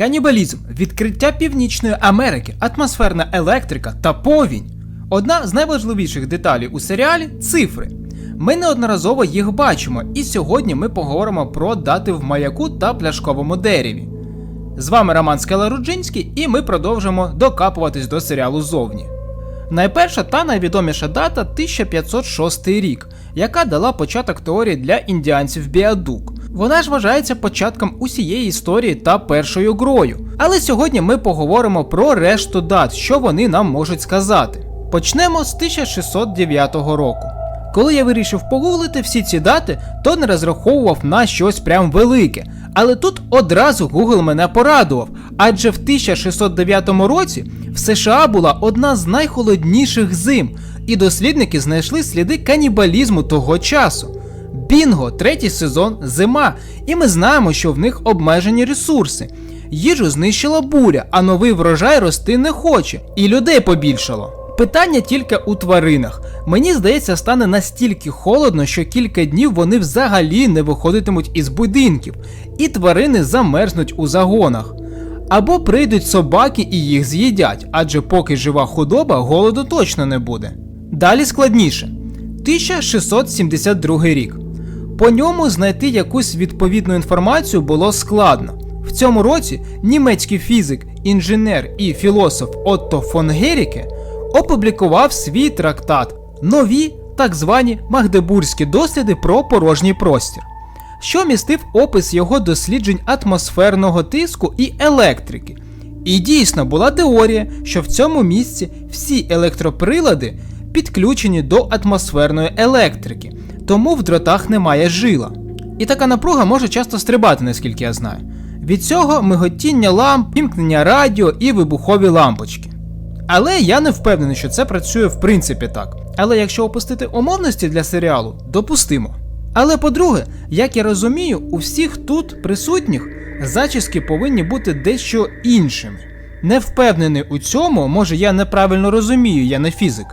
Канібалізм, відкриття Північної Америки, атмосферна електрика та повінь. Одна з найважливіших деталей у серіалі цифри. Ми неодноразово їх бачимо, і сьогодні ми поговоримо про дати в маяку та пляшковому дереві. З вами Роман Скелеруджинський, і ми продовжимо докапуватись до серіалу зовні. Найперша та найвідоміша дата 1506 рік, яка дала початок теорії для індіанців Біадук. Вона ж вважається початком усієї історії та першою грою. Але сьогодні ми поговоримо про решту дат, що вони нам можуть сказати. Почнемо з 1609 року. Коли я вирішив погуглити всі ці дати, то не розраховував на щось прям велике. Але тут одразу Google мене порадував, адже в 1609 році в США була одна з найхолодніших зим, і дослідники знайшли сліди канібалізму того часу. Бінго, третій сезон, зима, і ми знаємо, що в них обмежені ресурси. Їжу знищила буря, а новий врожай рости не хоче, і людей побільшало. Питання тільки у тваринах. Мені здається, стане настільки холодно, що кілька днів вони взагалі не виходитимуть із будинків, і тварини замерзнуть у загонах. Або прийдуть собаки і їх з'їдять, адже поки жива худоба, голоду точно не буде. Далі складніше. 1672 рік. По ньому знайти якусь відповідну інформацію було складно. В цьому році німецький фізик, інженер і філософ Отто фон Геріке опублікував свій трактат Нові так звані магдебурзькі досліди про порожній простір, що містив опис його досліджень атмосферного тиску і електрики. І дійсно була теорія, що в цьому місці всі електроприлади підключені до атмосферної електрики, тому в дротах немає жила. І така напруга може часто стрибати, наскільки я знаю. Від цього миготіння ламп, вімкнення радіо і вибухові лампочки. Але я не впевнений, що це працює в принципі так. Але якщо опустити умовності для серіалу, допустимо. Але по-друге, як я розумію, у всіх тут присутніх зачіски повинні бути дещо іншими. Не впевнений у цьому, може я неправильно розумію, я не фізик.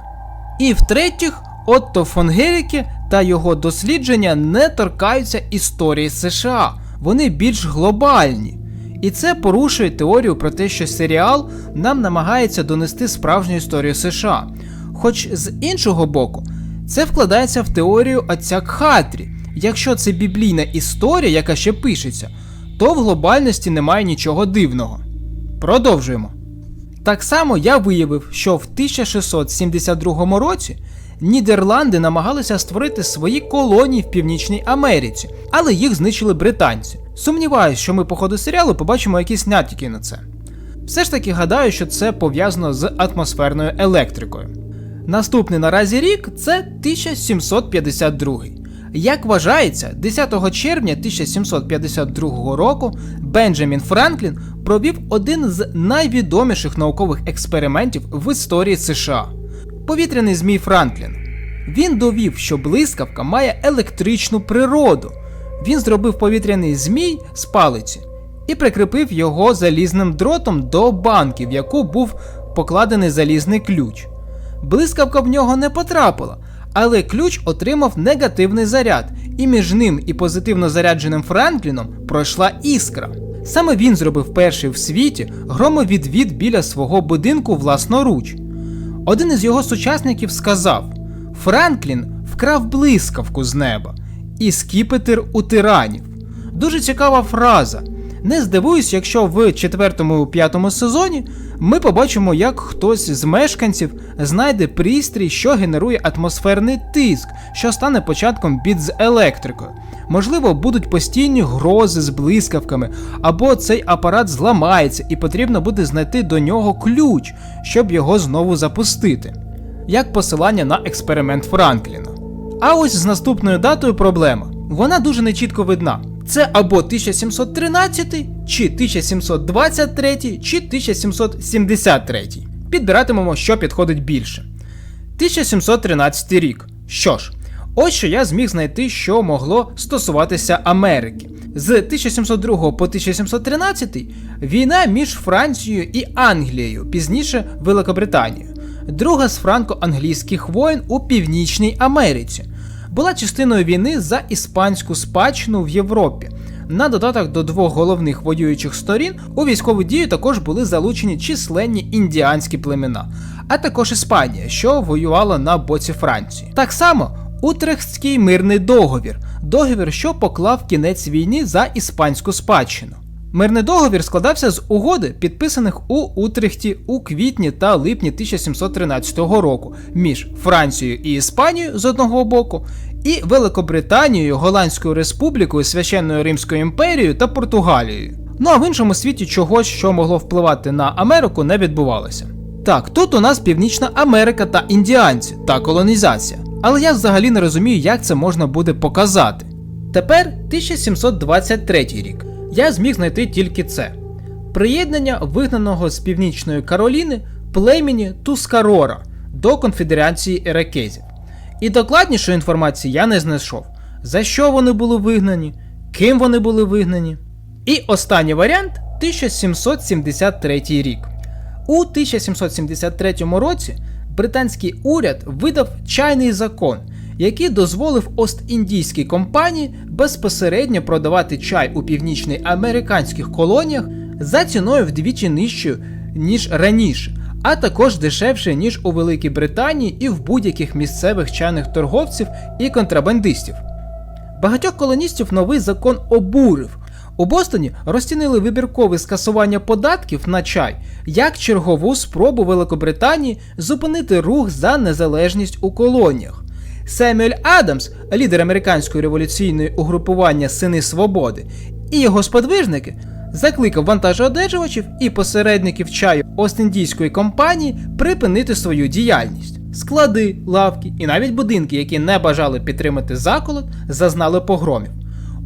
І в-третіх, Отто фон Геріке та його дослідження не торкаються історії США, вони більш глобальні. І це порушує теорію про те, що серіал нам намагається донести справжню історію США. Хоч з іншого боку, це вкладається в теорію отця Кхатрі. Якщо це біблійна історія, яка ще пишеться, то в глобальності немає нічого дивного. Продовжуємо. Так само я виявив, що в 1672 році Нідерланди намагалися створити свої колонії в Північній Америці, але їх знищили британці. Сумніваюсь, що ми по ходу серіалу побачимо якісь натяки на це. Все ж таки гадаю, що це пов'язано з атмосферною електрикою. Наступний наразі рік це 1752. Як вважається, 10 червня 1752 року Бенджамін Франклін провів один з найвідоміших наукових експериментів в історії США повітряний змій Франклін. Він довів, що блискавка має електричну природу. Він зробив повітряний змій з палиці і прикріпив його залізним дротом до банки, в яку був покладений залізний ключ. Блискавка в нього не потрапила, але ключ отримав негативний заряд, і між ним і позитивно зарядженим Франкліном пройшла іскра. Саме він зробив перший в світі громовідвід біля свого будинку власноруч. Один із його сучасників сказав: Франклін вкрав блискавку з неба і скіпетр у тиранів. Дуже цікава фраза. Не здивуюсь, якщо в 4-5 сезоні ми побачимо, як хтось з мешканців знайде пристрій, що генерує атмосферний тиск, що стане початком бід з електрикою. Можливо, будуть постійні грози з блискавками, або цей апарат зламається і потрібно буде знайти до нього ключ, щоб його знову запустити. Як посилання на експеримент Франкліна. А ось з наступною датою проблема. Вона дуже нечітко видна. Це або 1713, чи 1723, чи 1773. Підбиратимемо, що підходить більше. 1713 рік. Що ж, ось що я зміг знайти, що могло стосуватися Америки. З 1702 по 1713 війна між Францією і Англією, пізніше Великобританією. Друга з франко-англійських воєн у Північній Америці. Була частиною війни за іспанську спадщину в Європі. На додаток до двох головних воюючих сторін у військову дію також були залучені численні індіанські племена, а також Іспанія, що воювала на боці Франції. Так само Утрехтський мирний договір договір, що поклав кінець війні за іспанську спадщину. Мирний договір складався з угоди, підписаних у Утрехті у квітні та липні 1713 року між Францією і Іспанією з одного боку, і Великобританією, Голландською Республікою, Священною Римською імперією та Португалією. Ну а в іншому світі чогось, що могло впливати на Америку, не відбувалося. Так, тут у нас Північна Америка та індіанці та колонізація. Але я взагалі не розумію, як це можна буде показати. Тепер 1723 рік. Я зміг знайти тільки це: приєднання вигнаного з Північної Кароліни племені Тускарора до конфедерації ерекезів. І докладнішої інформації я не знайшов, за що вони були вигнані, ким вони були вигнані. І останній варіант 1773 рік. У 1773 році британський уряд видав чайний закон, який дозволив Ост-Індійській компанії безпосередньо продавати чай у північноамериканських колоніях за ціною вдвічі нижчою, ніж раніше, а також дешевше, ніж у Великій Британії і в будь-яких місцевих чайних торговців і контрабандистів. Багатьох колоністів новий закон обурив. У Бостоні розцінили вибіркове скасування податків на чай як чергову спробу Великобританії зупинити рух за незалежність у колоніях. Семюель Адамс, лідер американської революційної угрупування Сини Свободи, і його сподвижники закликав вантажоодержувачів і посередників чаю Ост-Індійської компанії припинити свою діяльність. Склади, лавки і навіть будинки, які не бажали підтримати заколот, зазнали погромів.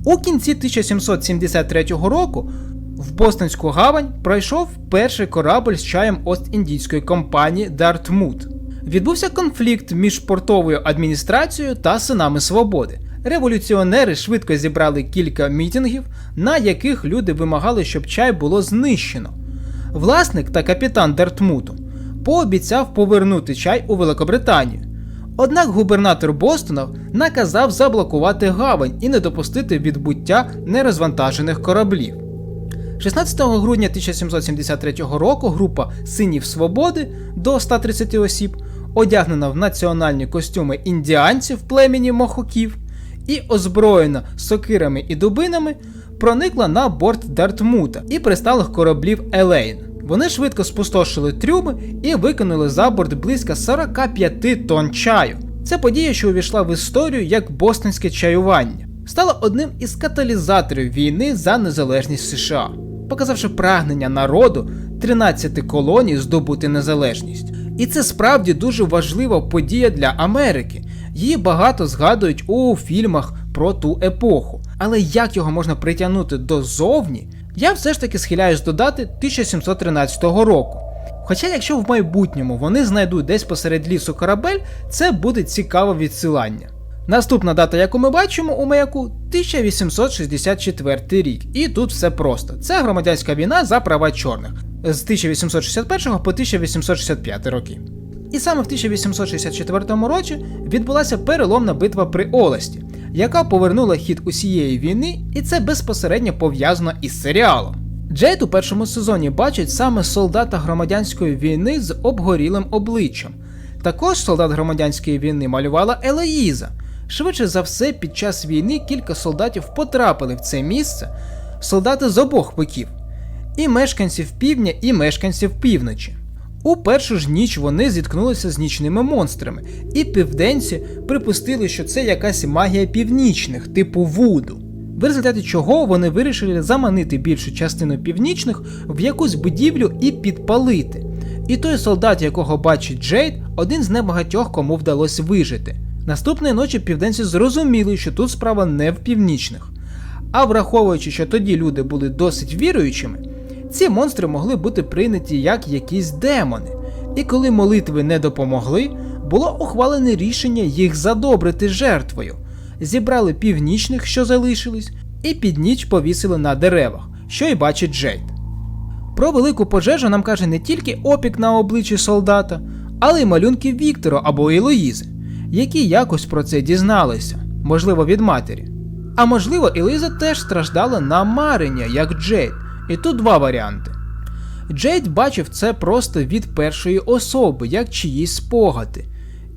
У кінці 1773 року в Бостонську гавань пройшов перший корабль з чаєм Ост-Індійської компанії Дартмут. Відбувся конфлікт між портовою адміністрацією та синами свободи. Революціонери швидко зібрали кілька мітингів, на яких люди вимагали, щоб чай було знищено. Власник та капітан Дартмуту пообіцяв повернути чай у Великобританію. Однак губернатор Бостона наказав заблокувати гавань і не допустити відбуття нерозвантажених кораблів. 16 грудня 1773 року група Синів Свободи до 130 осіб, одягнена в національні костюми індіанців племені мохоків і озброєна сокирами і дубинами, проникла на борт Дартмута і присталих кораблів Елейн. Вони швидко спустошили трюми і викинули за борт близько 45 тонн чаю. Це подія, що увійшла в історію як бостонське чаювання, стала одним із каталізаторів війни за незалежність США, показавши прагнення народу 13 колоній здобути незалежність. І це справді дуже важлива подія для Америки. Її багато згадують у фільмах про ту епоху. Але як його можна притягнути дозовні, я все ж таки схиляюсь додати 1713 року. Хоча, якщо в майбутньому вони знайдуть десь посеред лісу корабель, це буде цікаве відсилання. Наступна дата, яку ми бачимо у маяку, 1864 рік. І тут все просто. Це громадянська війна за права чорних з 1861 по 1865 роки. І саме в 1864 році відбулася переломна битва при Олесті, яка повернула хід усієї війни, і це безпосередньо пов'язано із серіалом. Джейд у першому сезоні бачить саме солдата громадянської війни з обгорілим обличчям. Також солдат громадянської війни малювала Елоїза. Швидше за все, під час війни кілька солдатів потрапили в це місце, солдати з обох боків, і мешканців півдня, і мешканців півночі. У першу ж ніч вони зіткнулися з нічними монстрами, і південці припустили, що це якась магія північних, типу Вуду. В результаті чого вони вирішили заманити більшу частину північних в якусь будівлю і підпалити. І той солдат, якого бачить Джейд, один з небагатьох, кому вдалося вижити. Наступної ночі південці зрозуміли, що тут справа не в північних. А враховуючи, що тоді люди були досить віруючими, ці монстри могли бути прийняті як якісь демони. І коли молитви не допомогли, було ухвалене рішення їх задобрити жертвою. Зібрали північних, що залишились, і під ніч повісили на деревах, що й бачить Джейд. Про велику пожежу нам каже не тільки опік на обличчі солдата, але й малюнки Віктора або Елоїзи, які якось про це дізналися, можливо, від матері. А можливо, Еліза теж страждала на марення, як Джейд. І тут два варіанти. Джейд бачив це просто від першої особи, як чиїсь спогади.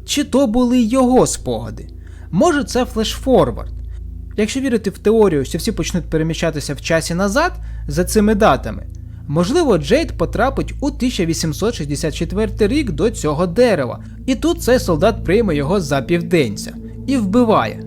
Чи то були його спогади? Може, це флешфорвард. Якщо вірити в теорію, що всі почнуть переміщатися в часі назад за цими датами, можливо, Джейд потрапить у 1864 рік до цього дерева, і тут цей солдат прийме його за південця і вбиває.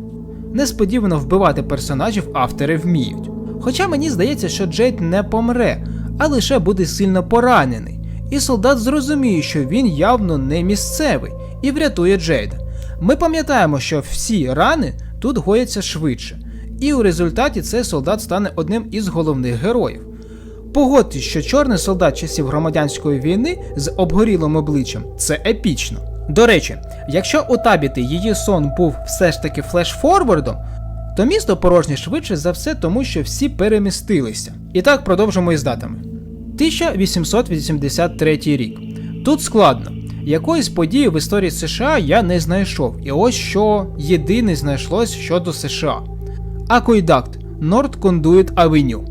Несподівано вбивати персонажів автори вміють. Хоча мені здається, що Джейд не помре, а лише буде сильно поранений, і солдат зрозуміє, що він явно не місцевий і врятує Джейда. Ми пам'ятаємо, що всі рани тут гояться швидше, і у результаті цей солдат стане одним із головних героїв. Погодьтесь, що чорний солдат часів громадянської війни з обгорілим обличчям це епічно. До речі, якщо у Табіти її сон був все ж таки флешфорвардом, то місто порожнє швидше за все, тому що всі перемістилися. І так продовжимо із датами. 1883 рік. Тут складно. Якоїсь події в історії США я не знайшов, і ось що єдине знайшлось щодо США. Акуйдакт North Conduit Avenue.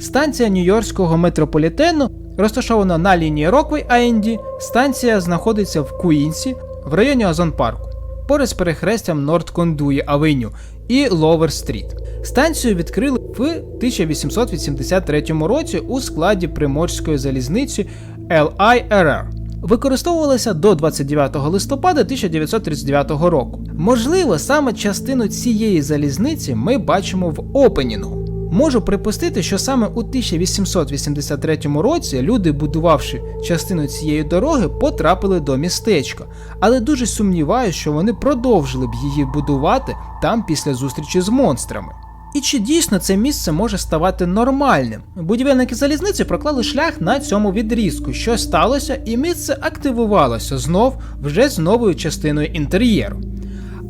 Станція Нью-Йоркського метрополітену розташована на лінії Роквей Айнді. Станція знаходиться в Куїнсі в районі Озон Парку, поряд з перехрестям Норд Кондуї Авеню і Ловер Стріт. Станцію відкрили в 1883 році у складі приморської залізниці LIRR. Використовувалася до 29 листопада 1939 року. Можливо, саме частину цієї залізниці ми бачимо в опенінгу. Можу припустити, що саме у 1883 році люди, будувавши частину цієї дороги, потрапили до містечка, але дуже сумніваюся, що вони продовжили б її будувати там після зустрічі з монстрами. І чи дійсно це місце може ставати нормальним? Будівельники залізниці проклали шлях на цьому відрізку, що сталося, і місце активувалося знов вже з новою частиною інтер'єру.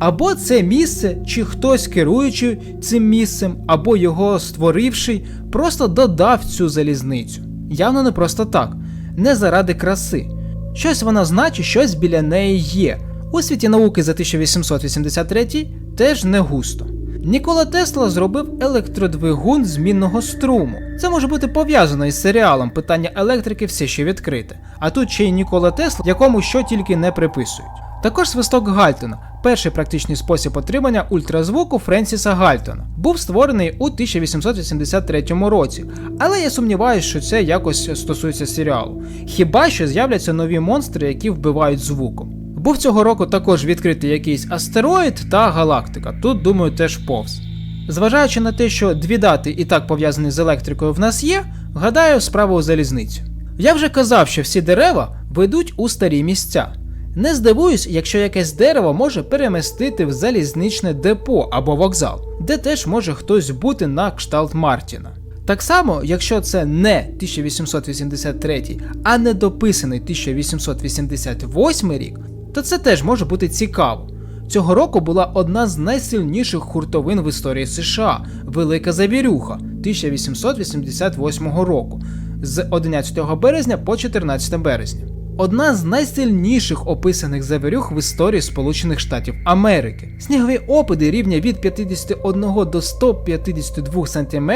Або це місце, чи хтось керуючи цим місцем, або його створивший, просто додав цю залізницю. Явно не просто так, не заради краси. Щось вона значить, щось біля неї є. У світі науки за 1883 теж не густо. Нікола Тесла зробив електродвигун змінного струму. Це може бути пов'язано із серіалом Питання електрики все ще відкрите. А тут ще й Нікола Тесла, якому що тільки не приписують. Також свисток Гальтона, перший практичний спосіб отримання ультразвуку Френсіса Гальтона, був створений у 1883 році, але я сумніваюся, що це якось стосується серіалу. Хіба що з'являться нові монстри, які вбивають звуком. Був цього року також відкритий якийсь астероїд та галактика. Тут, думаю, теж повз. Зважаючи на те, що дві дати і так пов'язані з електрикою в нас є, гадаю, справа у залізницю. Я вже казав, що всі дерева ведуть у старі місця. Не здивуюсь, якщо якесь дерево може перемістити в залізничне депо або вокзал, де теж може хтось бути на кшталт Мартіна. Так само, якщо це не 1883, а недописаний 1888 рік, то це теж може бути цікаво. Цього року була одна з найсильніших хуртовин в історії США Велика Завірюха 1888 року з 11 березня по 14 березня. Одна з найсильніших описаних завірюх в історії Сполучених Штатів Америки. Снігові опади рівня від 51 до 152 см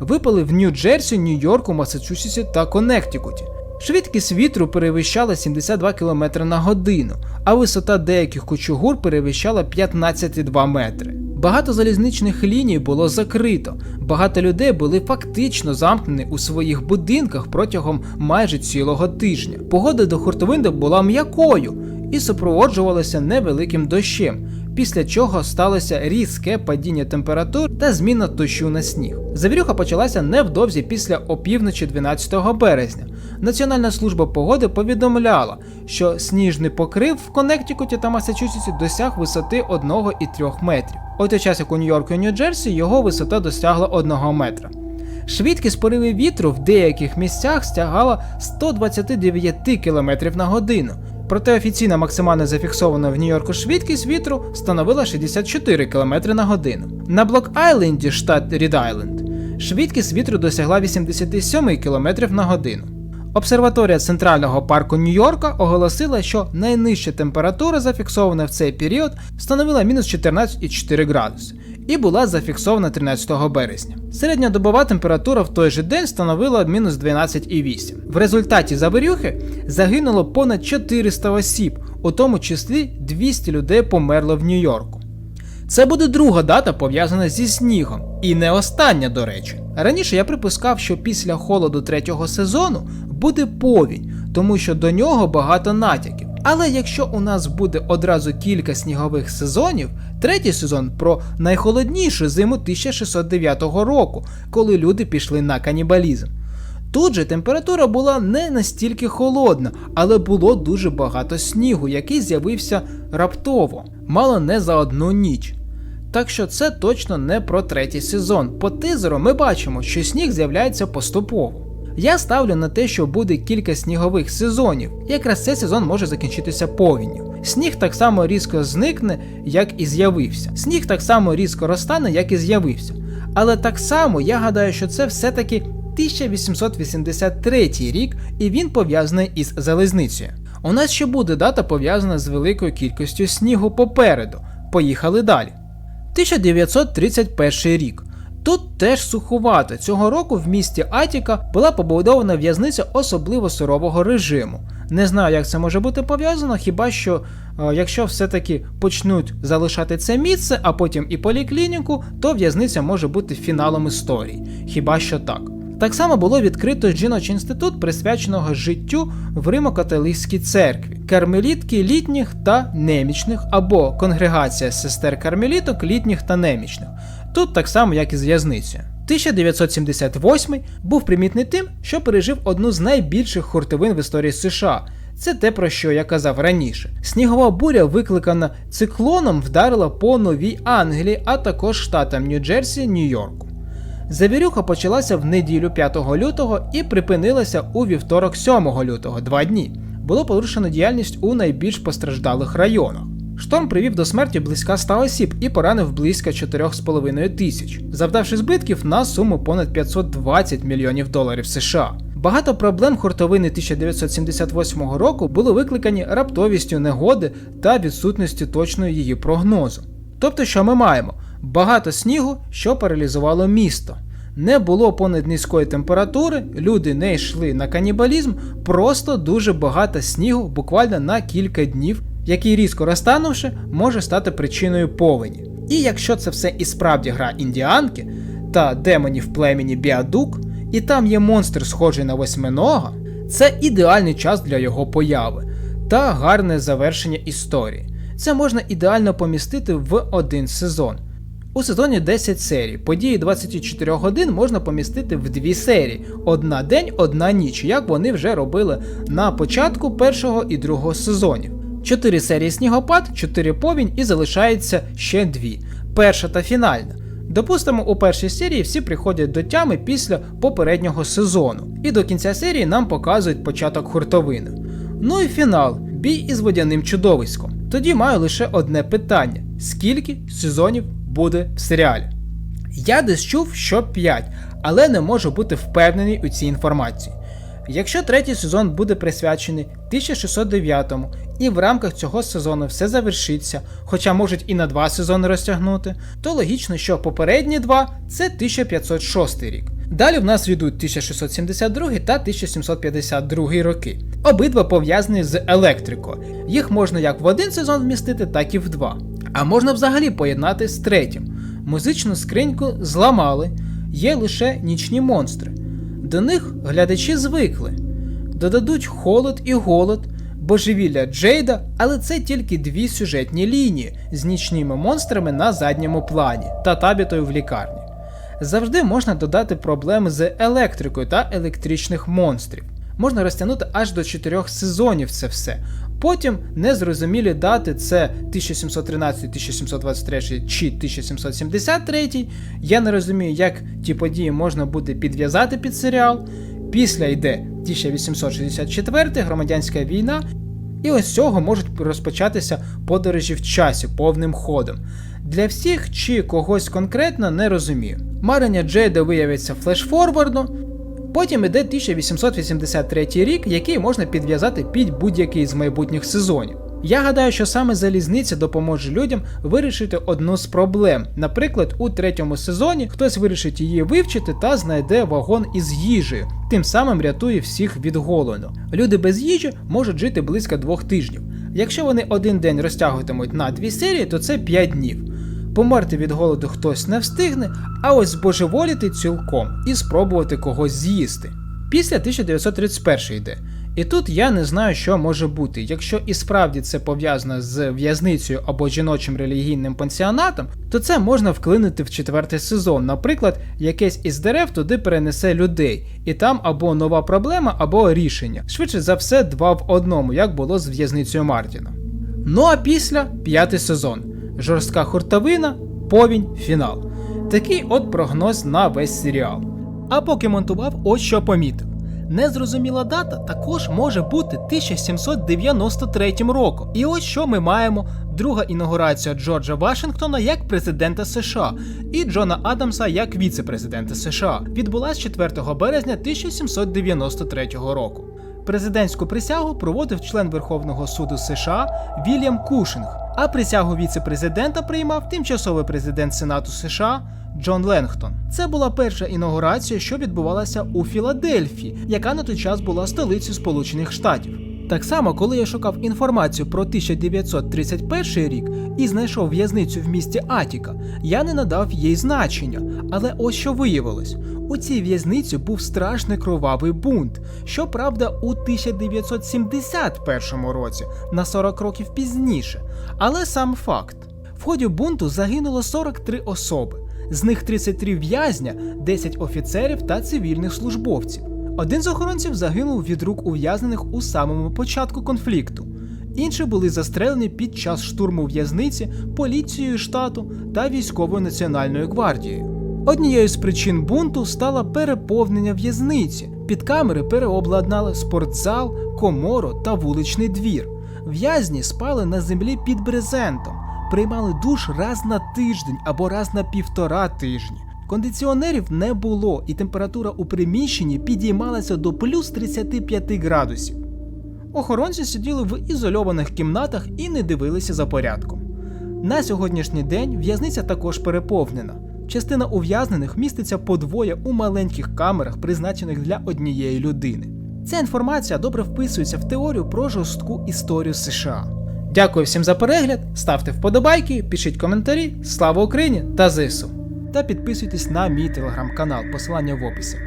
випали в Нью-Джерсі, Нью-Йорку, Масачусетсі та Коннектикуті. Швидкість вітру перевищала 72 км на годину, а висота деяких кучугур перевищала 15,2 метри. Багато залізничних ліній було закрито, багато людей були фактично замкнені у своїх будинках протягом майже цілого тижня. Погода до Хуртовинда була м'якою і супроводжувалася невеликим дощем, після чого сталося різке падіння температур та зміна дощу на сніг. Завірюха почалася невдовзі після опівночі 12 березня. Національна служба погоди повідомляла, що сніжний покрив в Коннектикуті та Масачусетсі досяг висоти 1,3 метрів. У той час як у Нью-Йорку і Нью-Джерсі його висота досягла 1 метра. Швидкість поривів вітру в деяких місцях стягала 129 км на годину. Проте офіційна максимально зафіксована в Нью-Йорку швидкість вітру становила 64 км на годину. На Блок-Айленді, штат Рід-Айленд, швидкість вітру досягла 87 км на годину. Обсерваторія Центрального парку Нью-Йорка оголосила, що найнижча температура, зафіксована в цей період, становила мінус 14,4 градуси. І була зафіксована 13 березня. Середньодобова температура в той же день становила мінус 12,8. В результаті завирюхи загинуло понад 400 осіб, у тому числі 200 людей померло в Нью-Йорку. Це буде друга дата пов'язана зі снігом, і не остання, до речі. Раніше я припускав, що після холоду третього сезону буде повінь, тому що до нього багато натяків. Але якщо у нас буде одразу кілька снігових сезонів, третій сезон про найхолоднішу зиму 1609 року, коли люди пішли на канібалізм. Тут же температура була не настільки холодна, але було дуже багато снігу, який з'явився раптово, мало не за одну ніч. Так що це точно не про третій сезон. По тизеру ми бачимо, що сніг з'являється поступово. Я ставлю на те, що буде кілька снігових сезонів. Якраз цей сезон може закінчитися повінню. Сніг так само різко зникне, як і з'явився. Сніг так само різко розтане, як і з'явився. Але так само я гадаю, що це все-таки 1883 рік, і він пов'язаний із залізницею. У нас ще буде дата пов'язана з великою кількістю снігу попереду. Поїхали далі. 1931 рік. Тут теж суховато. Цього року в місті Атіка була побудована в'язниця особливо сурового режиму. Не знаю, як це може бути пов'язано, хіба що е, якщо все-таки почнуть залишати це місце, а потім і поліклініку, то в'язниця може бути фіналом історії. Хіба що так. Так само було відкрито жіночий інститут, присвяченого життю в Римо-католицькій церкві, кармелітки літніх та немічних, або конгрегація сестер кармеліток літніх та немічних. Тут так само, як і з в'язницею. 1978 був примітний тим, що пережив одну з найбільших хуртовин в історії США. Це те, про що я казав раніше. Снігова буря, викликана циклоном, вдарила по Новій Англії, а також штатам Нью-Джерсі, Нью-Йорку. Завірюха почалася в неділю 5 лютого і припинилася у вівторок 7 лютого, два дні. Було порушено діяльність у найбільш постраждалих районах. Шторм привів до смерті близька 100 осіб і поранив близько 4,5 тисяч, завдавши збитків на суму понад 520 мільйонів доларів США. Багато проблем хуртовини 1978 року були викликані раптовістю негоди та відсутністю точного її прогнозу. Тобто, що ми маємо? Багато снігу, що паралізувало місто. Не було понад низької температури, люди не йшли на канібалізм, просто дуже багато снігу буквально на кілька днів, який різко розтанувши, може стати причиною повені. І якщо це все і справді гра індіанки та демонів племені Біадук, і там є монстр, схожий на восьминога, це ідеальний час для його появи та гарне завершення історії. Це можна ідеально помістити в один сезон. У сезоні 10 серій. Події 24 годин можна помістити в дві серії: одна день, одна ніч, як вони вже робили на початку першого і другого сезонів. 4 серії снігопад, 4 повінь і залишається ще дві. Перша та фінальна. Допустимо, у першій серії всі приходять до тями після попереднього сезону, і до кінця серії нам показують початок хуртовини. Ну і фінал бій із водяним чудовиськом. Тоді маю лише одне питання: скільки сезонів буде в серіалі? Я десь чув, що 5, але не можу бути впевнений у цій інформації. Якщо третій сезон буде присвячений 1609-му і в рамках цього сезону все завершиться, хоча можуть і на два сезони розтягнути, то логічно, що попередні два це 1506 рік. Далі в нас йдуть 1672 та 1752 роки. Обидва пов'язані з електрикою. Їх можна як в один сезон вмістити, так і в два. А можна взагалі поєднати з третім. Музичну скриньку зламали, є лише нічні монстри. До них глядачі звикли. Додадуть холод і голод, божевілля Джейда, але це тільки дві сюжетні лінії з нічними монстрами на задньому плані та табітою в лікарні. Завжди можна додати проблеми з електрикою та електричних монстрів. Можна розтягнути аж до 4 сезонів це все. Потім незрозумілі дати це 1713, 1723 чи 1773. Я не розумію, як ті події можна буде підв'язати під серіал. Після йде 1864 громадянська війна, і ось цього можуть розпочатися подорожі в часі повним ходом. Для всіх чи когось конкретно не розумію. Марення Джейда виявиться флешфорвардно, потім іде 1883 рік, який можна підв'язати під будь-який з майбутніх сезонів. Я гадаю, що саме залізниця допоможе людям вирішити одну з проблем. Наприклад, у третьому сезоні хтось вирішить її вивчити та знайде вагон із їжею, тим самим рятує всіх від голоду. Люди без їжі можуть жити близько двох тижнів. Якщо вони один день розтягуватимуть на дві серії, то це 5 днів. Померти від голоду хтось не встигне, а ось збожеволіти цілком і спробувати когось з'їсти. Після 1931 йде. І тут я не знаю, що може бути. Якщо і справді це пов'язано з в'язницею або жіночим релігійним пансіонатом, то це можна вклинити в четвертий сезон. Наприклад, якесь із дерев туди перенесе людей, і там або нова проблема, або рішення. Швидше за все, два в одному, як було з в'язницею Мартіна. Ну а після п'ятий сезон. Жорстка хуртовина, повінь, фінал. Такий от прогноз на весь серіал. А поки монтував, ось що помітив. Незрозуміла дата також може бути 1793 роком. І ось що ми маємо: друга інаугурація Джорджа Вашингтона як президента США і Джона Адамса як віце-президента США. Відбулась 4 березня 1793 року. Президентську присягу проводив член Верховного суду США Вільям Кушинг, а присягу віце-президента приймав тимчасовий президент Сенату США Джон Ленгтон. Це була перша інаугурація, що відбувалася у Філадельфії, яка на той час була столицею Сполучених Штатів. Так само, коли я шукав інформацію про 1931 рік і знайшов в'язницю в місті Атіка, я не надав їй значення. Але ось що виявилось: у цій в'язниці був страшний кровавий бунт, щоправда, у 1971 році, на 40 років пізніше. Але сам факт: в ході бунту загинуло 43 особи, з них 33 в'язня, 10 офіцерів та цивільних службовців. Один з охоронців загинув від рук ув'язнених у самому початку конфлікту. Інші були застрелені під час штурму в'язниці поліцією штату та військовою національною гвардією. Однією з причин бунту стало переповнення в'язниці. Під камери переобладнали спортзал, комору та вуличний двір. В'язні спали на землі під брезентом, приймали душ раз на тиждень або раз на півтора тижні. Кондиціонерів не було, і температура у приміщенні підіймалася до плюс 35 градусів. Охоронці сиділи в ізольованих кімнатах і не дивилися за порядком. На сьогоднішній день в'язниця також переповнена. Частина ув'язнених міститься подвоє у маленьких камерах, призначених для однієї людини. Ця інформація добре вписується в теорію про жорстку історію США. Дякую всім за перегляд, ставте вподобайки, пишіть коментарі, слава Україні та ЗСУ! Та підписуйтесь на мій телеграм-канал, посилання в описі.